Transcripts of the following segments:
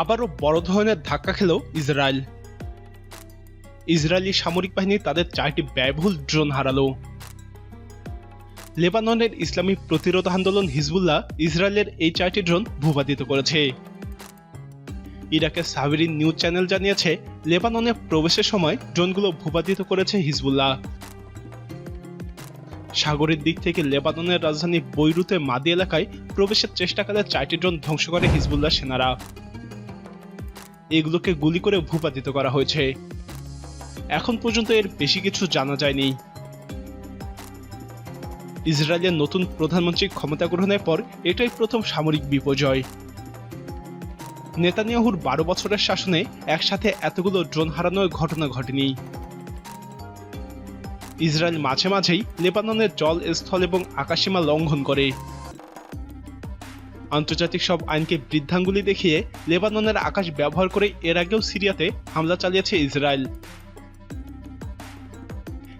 আবারও বড় ধরনের ধাক্কা খেল ইসরায়েল। ইসরায়েলি সামরিক বাহিনী তাদের চারটি ব্যয়বহুল ড্রোন হারালো। লেবাননের ইসলামী প্রতিরোধ আন্দোলন হিজবুল্লাহ ইসরায়েলের এই চারটি ড্রোন ভূপাতিত করেছে। ইরাকের সাবেরিন নিউজ চ্যানেল জানিয়েছে, লেবাননে প্রবেশের সময় ড্রোনগুলো ভূপাতিত করেছে হিজবুল্লাহ। সাগরের দিক থেকে লেবাননের রাজধানী বৈরুতে মাদি এলাকায় প্রবেশের চেষ্টাকালে চারটি ড্রোন ধ্বংস করে হিজবুল্লাহ সেনারা। এগুলোকে গুলি করে ভূপাতিত করা হয়েছে। এখন পর্যন্ত এর বেশি কিছু জানা যায়নি। ইসরায়েলের নতুন প্রধানমন্ত্রী ক্ষমতা গ্রহণের পর এটাই প্রথম সামরিক বিপর্যয়। নেতানিয়াহুর বারো বছরের শাসনে একসাথে এতগুলো ড্রোন হারানোর ঘটনা ঘটেনি। ইসরায়েল মাঝে মাঝেই লেবাননের জল স্থল এবং আকাশীমা লঙ্ঘন করে। আন্তর্জাতিক সব আইনকে বৃদ্ধাঙ্গুলি দেখিয়ে লেবাননের আকাশ ব্যবহার করে এর আগেও সিরিয়াতে হামলা চালিয়েছে ইসরায়েল।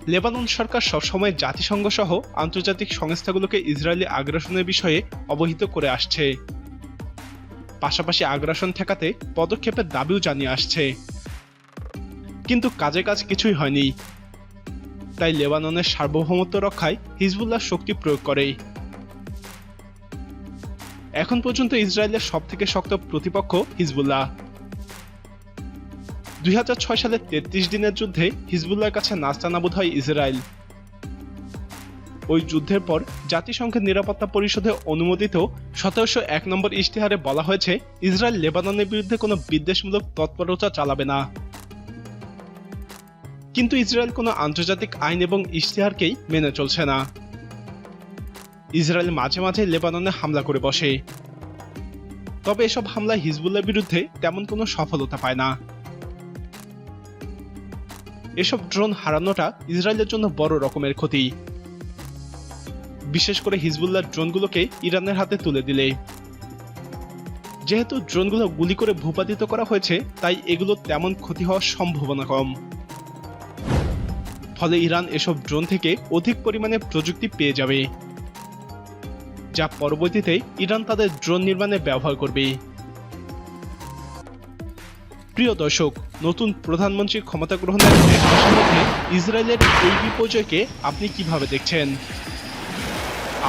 লেবানন সরকার সবসময় জাতিসংঘ সহ আন্তর্জাতিক সংস্থাগুলোকে ইসরায়েলি আগ্রাসনের বিষয়ে অবহিত করে আসছে। পাশাপাশি আগ্রাসন ঠেকাতে পদক্ষেপের দাবিও জানিয়ে আসছে। কিন্তু কাজে কাজ কিছুই হয়নি। তাই লেবাননের সার্বভৌমত্ব রক্ষায় হিজবুল্লাহ শক্তি প্রয়োগ করে। এখন পর্যন্ত ইসরায়েলের সব থেকে শক্ত প্রতিপক্ষ হিজবুল্লাহ। দুই হাজার ছয় সালের তেত্রিশ দিনের যুদ্ধে হিজবুল্লাহর কাছে নাস্তানাবুদ হয় ইসরায়েল। ওই যুদ্ধের পর জাতিসংঘের নিরাপত্তা পরিষদে অনুমোদিত সতেরোশো এক নম্বর ইশতেহারে বলা হয়েছে, ইসরায়েল লেবাননের বিরুদ্ধে কোনো বিদ্বেষমূলক তৎপরতা চালাবে না। কিন্তু ইসরায়েল কোনো আন্তর্জাতিক আইন এবং ইশতেহারকেই মেনে চলছে না। ইসরায়েল মাঝে মাঝে লেবাননে হামলা করে বসে। তবে এসব হামলায় হিজবুল্লার বিরুদ্ধে তেমন কোনো সফলতা পায় না। এসব ড্রোন হারানোটা ইসরায়েলের জন্য বড় রকমের ক্ষতি। বিশেষ করে হিজবুল্লার ড্রোনগুলোকে ইরানের হাতে তুলে দিলে। যেহেতু ড্রোনগুলো গুলি করে ভূপাতিত করা হয়েছে, তাই এগুলো তেমন ক্ষতি হওয়ার সম্ভাবনা কম। ফলে ইরান এসব ড্রোন থেকে অধিক পরিমাণে প্রযুক্তি পেয়ে যাবে। যা পরবর্তীতে ইরান তাদের ড্রোন নির্মাণে ব্যবহার করবে। প্রিয় দর্শক, নতুন প্রধানমন্ত্রী ক্ষমতা গ্রহণের মধ্যে ইসরায়েলের এই বিপর্যয়কে আপনি কীভাবে দেখছেন?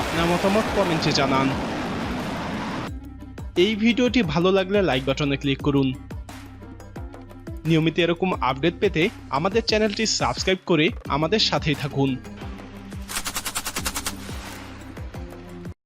আপনার মতামত কমেন্টে জানান। এই ভিডিওটি ভালো লাগলে লাইক বাটনে ক্লিক করুন। নিয়মিত এরকম আপডেট পেতে আমাদের চ্যানেলটি সাবস্ক্রাইব করে আমাদের সাথেই থাকুন।